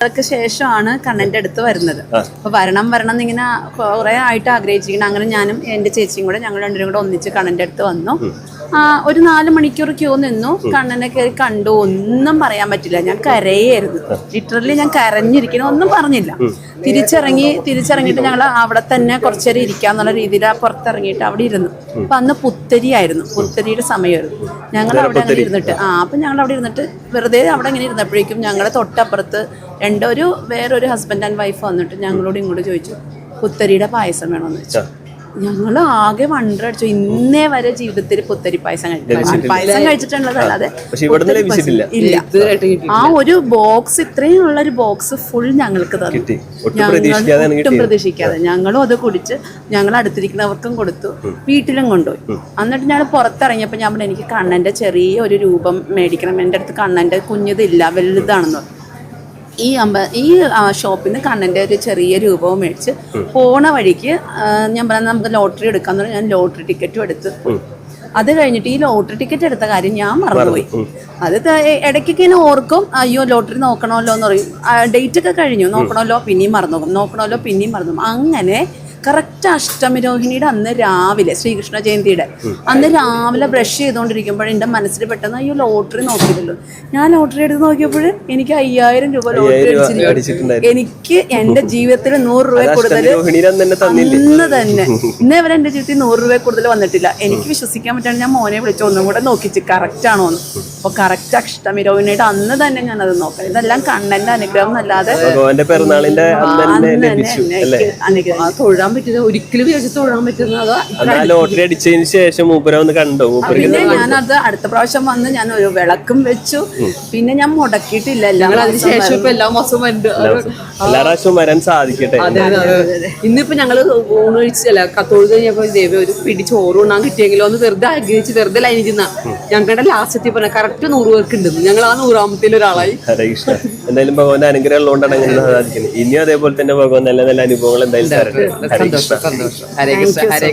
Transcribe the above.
ക്ക് ശേഷമാണ് കണ്ണന്റെ അടുത്ത് വരുന്നത്. അപ്പൊ വരണം വരണം എന്നിങ്ങനെ കുറെ ആയിട്ട് ആഗ്രഹിച്ചിരിക്കണം അങ്ങനെ ഞാനും എന്റെ ചേച്ചിയും കൂടെ ഞങ്ങൾ രണ്ടുപേരും കൂടെ ഒന്നിച്ച് കണ്ണന്റെ അടുത്ത് വന്നു. ആ, ഒരു നാല് മണിക്കൂർ ക്യൂ നിന്നു. കണ്ണനെ കയറി കണ്ടു. ഒന്നും പറയാൻ പറ്റില്ല. ഞാൻ കരയായിരുന്നു. ലിറ്ററലി ഞാൻ കരഞ്ഞിരിക്കണം ഒന്നും പറഞ്ഞില്ല. തിരിച്ചിറങ്ങി തിരിച്ചിറങ്ങിയിട്ട് ഞങ്ങൾ അവിടെ തന്നെ കുറച്ചേരം ഇരിക്കാന്നുള്ള രീതിയിൽ പുറത്തിറങ്ങിയിട്ട് അവിടെ ഇരുന്നു. അപ്പൊ അന്ന് പുത്തരി ആയിരുന്നു പുത്തരിയുടെ സമയമായിരുന്നു. ഞങ്ങൾ അവിടെ അങ്ങനെ ഇരുന്നിട്ട്. ആ അപ്പൊ ഞങ്ങൾ അവിടെ ഇരുന്നിട്ട് വെറുതെ അവിടെ ഇങ്ങനെ ഇരുന്നപ്പോഴേക്കും ഞങ്ങളുടെ തൊട്ടപ്പുറത്ത് രണ്ടൊരു വേറൊരു ഹസ്ബൻഡ് ആൻഡ് വൈഫ് വന്നിട്ട് ഞങ്ങളോട് ഇങ്ങോട്ട് ചോദിച്ചു പുത്തരിയുടെ പായസം വേണമെന്ന് വെച്ചു ഞങ്ങൾ ആകെ വണ്ടർ അടിച്ചു. ഇന്നേ വരെ ജീവിതത്തിൽ പുത്തരി പായസം കഴിച്ചു പായസം കഴിച്ചിട്ടുള്ളതല്ലാതെ ഇല്ല. ആ ഒരു ബോക്സ് ഇത്രയും ഉള്ള ഒരു ബോക്സ് ഫുൾ ഞങ്ങൾക്ക് തന്നു. കിട്ടി. ഒട്ടും ഞങ്ങൾ പ്രതീക്ഷിക്കാതെ ഒട്ടും പ്രതീക്ഷിക്കാതെ. ഞങ്ങളും അത് കുടിച്ച് ഞങ്ങൾ അടുത്തിരിക്കുന്നവർക്കും കൊടുത്തു. വീട്ടിലും കൊണ്ടുപോയി. എന്നിട്ട് ഞാൻ പുറത്തിറങ്ങിയപ്പോൾ ഞാൻ പറഞ്ഞു എനിക്ക് കണ്ണന്റെ ചെറിയ ഒരു രൂപം മേടിക്കണം. എന്റെ അടുത്ത് കണ്ണന്റെ കുഞ്ഞതില്ല വലുതാണെന്ന് പറഞ്ഞു. ഈ അമ്പ ഈ ഷോപ്പിൽ നിന്ന് കണ്ണന്റെ ഒരു ചെറിയ രൂപവും മേടിച്ച് പോണ വഴിക്ക് ഞാൻ പറഞ്ഞ നമുക്ക് ലോട്ടറി എടുക്കാന്ന് പറഞ്ഞാൽ ഞാൻ ലോട്ടറി ടിക്കറ്റും എടുത്ത്. അത് കഴിഞ്ഞിട്ട് ഈ ലോട്ടറി ടിക്കറ്റ് എടുത്ത കാര്യം ഞാൻ മറന്നുപോയി. അത് ഇടയ്ക്കൊക്കെ ഇങ്ങനെ ഓർക്കും അയ്യോ ലോട്ടറി നോക്കണമല്ലോ എന്ന് പറയും. ഡേറ്റ് ഒക്കെ കഴിഞ്ഞു. നോക്കണമല്ലോ പിന്നെയും മറന്നു നോക്കും നോക്കണമല്ലോ പിന്നെയും മറന്നു അങ്ങനെ കറക്റ്റ് അഷ്ടമി രോഹിണിയുടെ അന്ന് രാവിലെ ശ്രീകൃഷ്ണ ജയന്തിയുടെ. അന്ന് രാവിലെ ബ്രഷ് ചെയ്തുകൊണ്ടിരിക്കുമ്പോൾ എന്റെ മനസ്സിൽ പെട്ടെന്ന് അയ്യോ ലോട്ടറി നോക്കിയതല്ലോ. ഞാൻ ലോട്ടറി എടുത്ത് നോക്കിയപ്പോൾ എനിക്ക് അയ്യായിരം രൂപ ലോട്ടറി അടിച്ചിട്ടുണ്ട്. എനിക്ക് എന്റെ ജീവിതത്തിൽ നൂറ് രൂപ കൂടുതൽ ഇന്ന് അന്ന് തന്നെ ഇന്നേ വരെ എന്റെ ജീവിതത്തിൽ നൂറ് രൂപ കൂടുതൽ വന്നിട്ടില്ല. എനിക്ക് വിശ്വസിക്കാൻ പറ്റാണ്ട് ഞാൻ മോനെ വിളിച്ച് ഒന്നും കൂടെ നോക്കിച്ച് കറക്റ്റ് ആണോ എന്ന് അപ്പോൾ കറക്റ്റ് അഷ്ടമി രോഹിണിയുടെ അന്ന് തന്നെ ഞാൻ അത് നോക്കാം. ഇതെല്ലാം കണ്ണന്റെ അനുഗ്രഹം എന്നല്ലാതെ ലഭിച്ചു അനുഗ്രഹം. ആ തൊഴാൻ പറ്റില്ല ഒരിക്കലും വിചാരിച്ച് തൊഴാൻ പറ്റുന്നതാ ലോട്ടറി അടിച്ചതിന് ശേഷം മൂപ്പര ഒന്ന് കണ്ടോ. പിന്നെ ഞാനത് അടുത്ത പ്രാവശ്യം വന്ന് ഞാൻ ഒരു വിളക്കും വെച്ചു. പിന്നെ ഞാൻ മുടക്കിയിട്ടില്ല. അതിനുശേഷം ഇപ്പൊ എല്ലാ മാസവും വരുന്നുണ്ട് എല്ലാ പ്രാവശ്യവും വരാൻ സാധിക്കട്ടെ. അതെ അതെ അതെ. ഇന്നിപ്പോ ഞങ്ങൾ ഊണ് കഴിച്ചല്ല തൊഴുത് കഴിഞ്ഞപ്പോ ദേവി ഒരു പിടി ചോറ് ഉണ്ണാൻ കിട്ടിയെങ്കിലോ ഒന്ന് വെറുതെ ആഗ്രഹിച്ച് വെറുതെ ലൈനിരുന്ന ഞങ്ങളുടെ ലാസ്റ്റ് എത്തി പറഞ്ഞ കറക്റ്റ് നൂറ് പേർക്ക് ഉണ്ടെന്ന് ഞങ്ങൾ ആ നൂറാമത്തിൽ ഒരാളായി. എന്തായാലും ഭഗവാന്റെ അനുഗ്രഹം ഉള്ളതുകൊണ്ടാണ് അങ്ങനെ സാധിക്കുന്നത്. ഇനിയും അതേപോലെ തന്നെ ഭഗവാൻ നല്ല നല്ല അനുഭവങ്ങൾ എന്തായാലും തരട്ടെ. കൃഷ്ണ സന്തോഷം. ഹരേ കൃഷ്ണ ഹരേ